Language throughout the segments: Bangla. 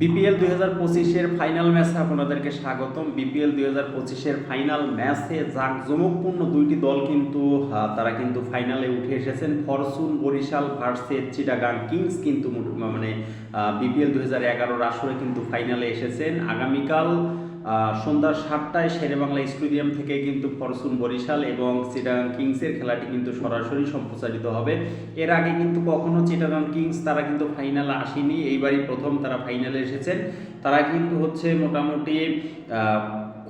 বিপিএল দুই হাজার পঁচিশের ফাইনাল ম্যাচে আপনাদেরকে স্বাগতম। বিপিএল দুই হাজার পঁচিশের ফাইনাল ম্যাচে জাঁকজমকপূর্ণ দুইটি দল কিন্তু তারা কিন্তু ফাইনালে উঠে এসেছেন। Fortune, Barishal versus Chittagong kings কিন্তু মানে বিপিএল দুই হাজার এগারোর আসরে কিন্তু ফাইনালে এসেছেন। আগামীকাল সন্ধ্যা সাতটায় শেরেবাংলা স্টেডিয়াম থেকে কিন্তু ফরসুন বরিশাল এবং চিটাগাং কিংসের খেলাটি কিন্তু সরাসরি সম্প্রচারিত হবে। এর আগে কিন্তু কখনো চিটাগাং কিংস তারা কিন্তু ফাইনালে আসেনি। এইবারই প্রথম তারা ফাইনালে এসেছেন তারা কিন্তু হচ্ছে মোটামুটি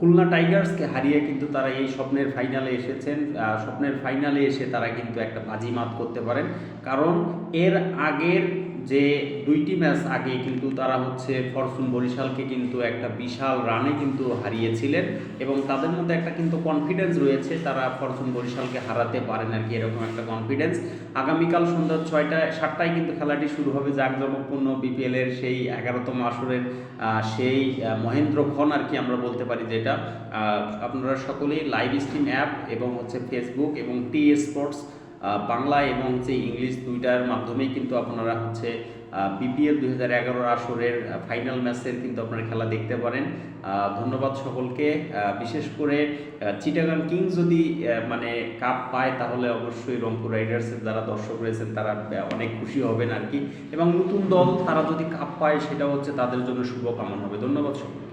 খুলনা টাইগার্সকে হারিয়ে কিন্তু তারা এই স্বপ্নের ফাইনালে এসেছেন স্বপ্নের ফাইনালে এসে তারা কিন্তু একটা বাজিমাত করতে পারেন। কারণ এর আগের যে দুইটি ম্যাচ আগে কিন্তু তারা হচ্ছে ফরচুন বরিশালকে কিন্তু একটা বিশাল রানে কিন্তু হারিয়েছিলেন এবং তাদের মধ্যে একটা কিন্তু কনফিডেন্স রয়েছে তারা ফরচুন বরিশালকে হারাতে পারেন আর কি এরকম একটা কনফিডেন্স আগামীকাল সন্ধ্যা ছয়টায় সাতটায় কিন্তু খেলাটি শুরু হবে জাঁকজমকপূর্ণ বিপিএলের সেই এগারোতম আসরের সেই আহ, মহেন্দ্রক্ষণ আর কি আমরা বলতে পারি যেটা আহ, আপনারা সকলেই লাইভ স্ট্রিম অ্যাপ এবং হচ্ছে ফেসবুক এবং টি স্পোর্টস বাংলা এবং হচ্ছে ইংলিশ দুইটার মাধ্যমেই কিন্তু আপনারা হচ্ছে বিপিএল দুই হাজার এগারোর আসরের ফাইনাল ম্যাচের কিন্তু আপনারা খেলা দেখতে পারেন। ধন্যবাদ সকলকে। বিশেষ করে আহ, চিটাগাং কিংস যদি মানে কাপ পায় তাহলে অবশ্যই রংপুর রাইডার্সের যারা দর্শক রয়েছেন তারা অনেক খুশি হবেন আর কি এবং নতুন দল তারা যদি কাপ পায় সেটা হচ্ছে তাদের জন্য শুভকামনা হবে। ধন্যবাদ সকলকে।